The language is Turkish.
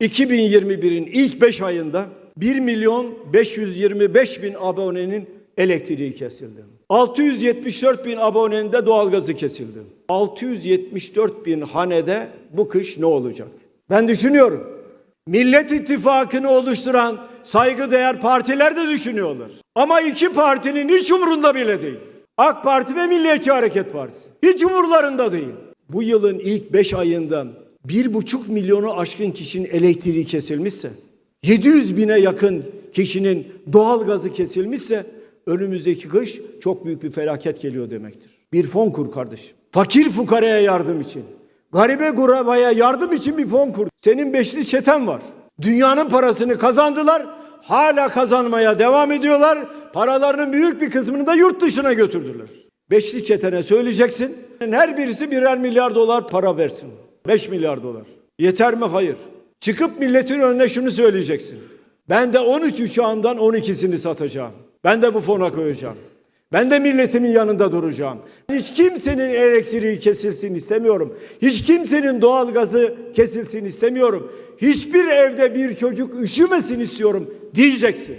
2021'in ilk 5 ayında 1 milyon 525 bin abonenin elektriği kesildi. 674 bin abonenin de doğalgazı kesildi. 674 bin hanede bu kış ne olacak? Ben düşünüyorum. Millet İttifakı'nı oluşturan saygıdeğer partiler de düşünüyorlar. Ama iki partinin hiç umurunda bile değil. AK Parti ve Milliyetçi Hareket Partisi. Hiç umurlarında değil. Bu yılın ilk 5 ayında bir buçuk milyonu aşkın kişinin elektriği kesilmişse, 700 bine yakın kişinin doğal gazı kesilmişse önümüzdeki kış çok büyük bir felaket geliyor demektir. Bir fon kur kardeşim. Fakir fukaraya yardım için. Garibe gurabaya yardım için bir fon kur. Senin beşli çeten var. Dünyanın parasını kazandılar. Hala kazanmaya devam ediyorlar. Paralarının büyük bir kısmını da yurt dışına götürdüler. Beşli çetene söyleyeceksin. Her birisi birer milyar dolar para versin. 5 milyar dolar. Yeter mi? Hayır. Çıkıp milletin önüne şunu söyleyeceksin. Ben de 13 uçağımdan 12'sini satacağım. Ben de bu fona koyacağım. Ben de milletimin yanında duracağım. Hiç kimsenin elektriği kesilsin istemiyorum. Hiç kimsenin doğalgazı kesilsin istemiyorum. Hiçbir evde bir çocuk üşümesin istiyorum diyeceksin.